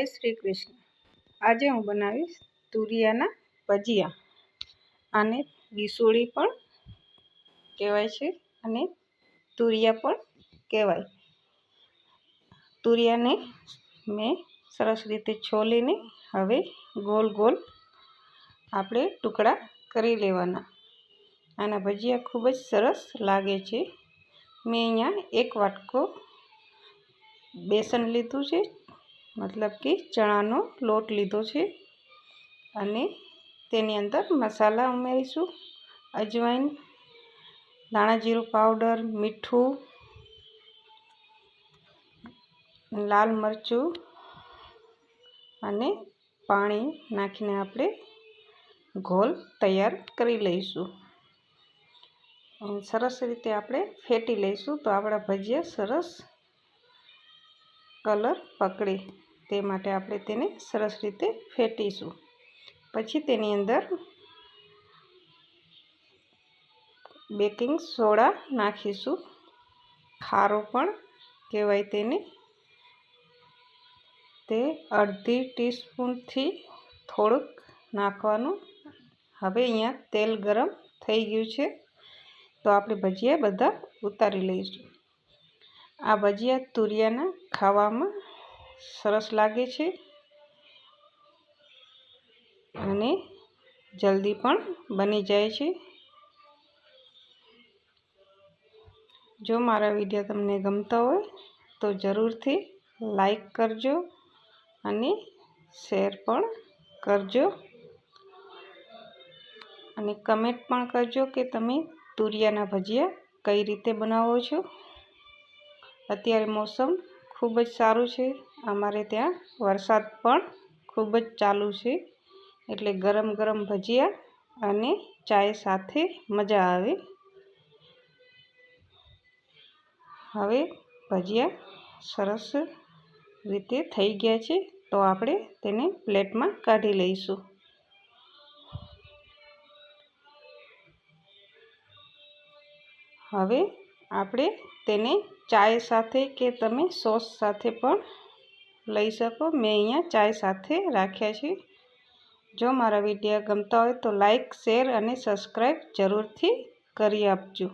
જય શ્રી કૃષ્ણ. આજે હું બનાવીશ તુરિયાના ભજીયા આને ગીસોળી પણ કહેવાય છે અને તુરિયા પણ કહેવાય. તુરિયાને મેં સરસ રીતે છોલીને હવે ગોલ ગોલ આપણે ટુકડા કરી લેવાના. આના ભજીયા ખૂબ જ સરસ લાગે છે. મેં અહીંયા એક વાટકો બેસન લીધું છે મતલબ કે ચણાનો લોટ લીધો છે. અને તેની અંદર મસાલા ઉમેરીશું. અજવાઈન, ધાણા જીરું પાવડર, મીઠું, લાલ મરચું અને પાણી નાખીને આપણે ઘોલ તૈયાર કરી લઈશું. સરસ રીતે આપણે ફેટી લઈશું તો આપણા ભજીયા સરસ કલર પકડે. તે માટે આપણે તેને સરસ રીતે ફેટીશું. પછી તેની અંદર બેકિંગ સોડા નાખીશું. ખારો પણ કહેવાય તેને. તે અડધી ટીસ્પૂનથી થોડુંક નાખવાનું. હવે અહીંયા તેલ ગરમ થઈ ગયું છે. તો આપણે ભજીયા બધા ઉતારી લઈશું. આ ભજીયા તુરિયાના ખાવામાં સરસ લાગે છે. અને જલ્દી પણ બની જાય છે. જો મારા વીડિયો તમને ગમતા હોય તો જરૂરથી લાઈક કરજો અને શેર પણ કરજો. અને કમેન્ટ પણ કરજો કે તમે તુરિયાના ભજીયા કઈ રીતે બનાવો છો. અત્યારે મોસમ ખૂબ જ સારું છે. અમારે ત્યાં વરસાદ પણ ખૂબ જ ચાલુ છે. એટલે ગરમ ગરમ ભજીયા અને ચાય સાથે મજા આવે. હવે ભજીયા સરસ રીતે થઈ ગયા છે. તો આપણે તેને પ્લેટમાં કાઢી લઈશું. હવે આપણે તેને ચાય સાથે કે તમે સોસ સાથે પણ લઈ શકો. મેં અહીંયા ચાય સાથે રાખ્યા છે. જો મારા વીડિયો ગમતા હોય તો લાઈક, શેર અને સબસ્ક્રાઈબ જરૂરથી કરી આપજો.